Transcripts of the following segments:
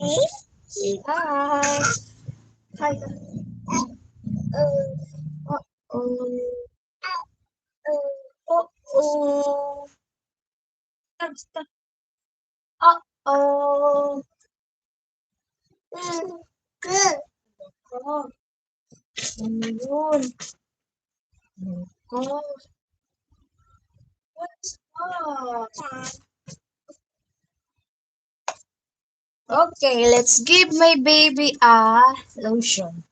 はい。あ Okay, let's give my baby a lotion.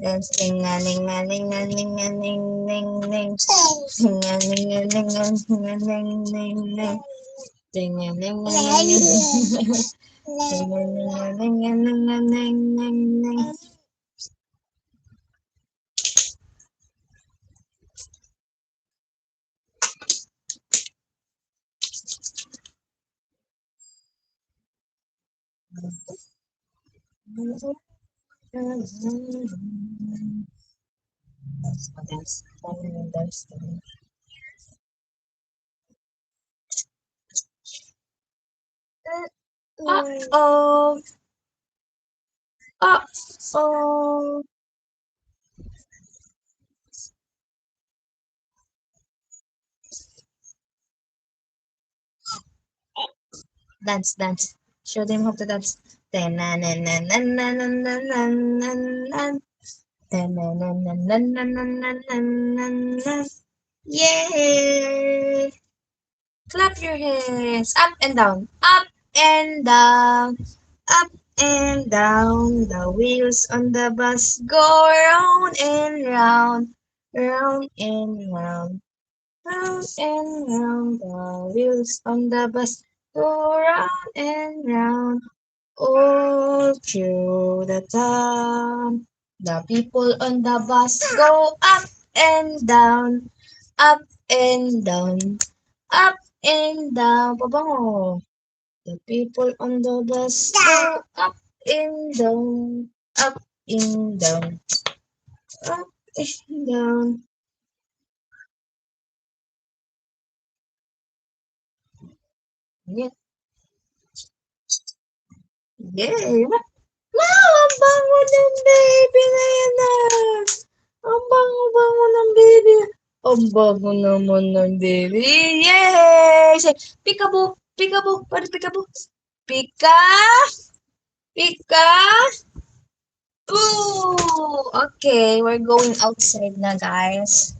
Let's ding a ling a ling a ling a ling ling ling. Ding a ling a ling a ling a ling ling ling. Ding a ling a ling a ling. A ling a ling ling ling That's Uh oh. Uh oh. Dance, dance show them how to dance. Yay! Clap your hands up and down, up and down, up and down. The wheels on the bus go round and round, round and round, round and round. The wheels on the bus go round and round. All through the town. The people on the bus go up and down. Up and down. Up and down. Pabango. The people on the bus go up and down. Up and down. Up and down. Yeah. Yay! Wow, ang bango ng baby na yan ah. Ang bango-bango ng baby. Ang bango naman ng baby. Yay! Peekaboo, peekaboo, is peekaboo? Pika, pika, boo. Okay, we're going outside na, guys.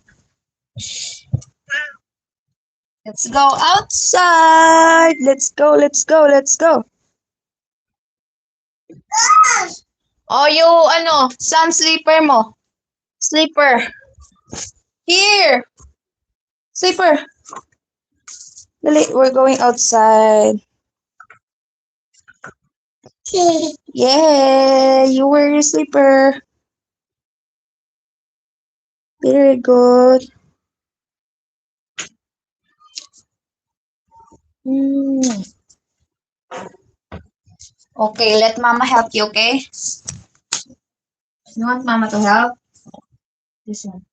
Let's go outside. Let's go, let's go, let's go. Oh, yung ano, sun sleeper mo. Sleeper. Here. Sleeper. We're going outside. Yeah, you wear your sleeper. Very good. Mm. Okay, let mama help you, okay? You want mama to help? This one.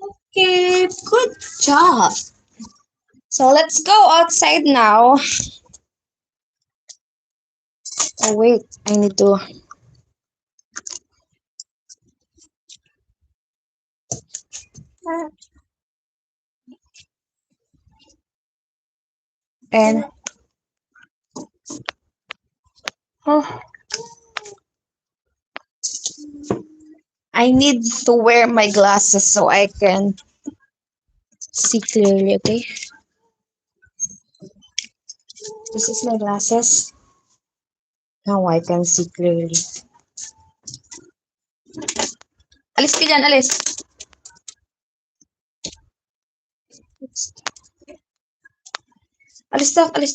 Okay, good job. So let's go outside now. Oh wait, I need to. And oh, I need to wear my glasses so I can see clearly, okay? This is my glasses. Now I can see clearly. Alis ka dyan, alis. Alis na, alis.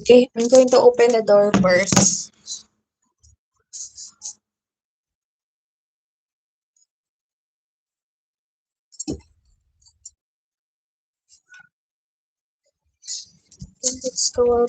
Okay, I'm going to open the door first. Let's go out.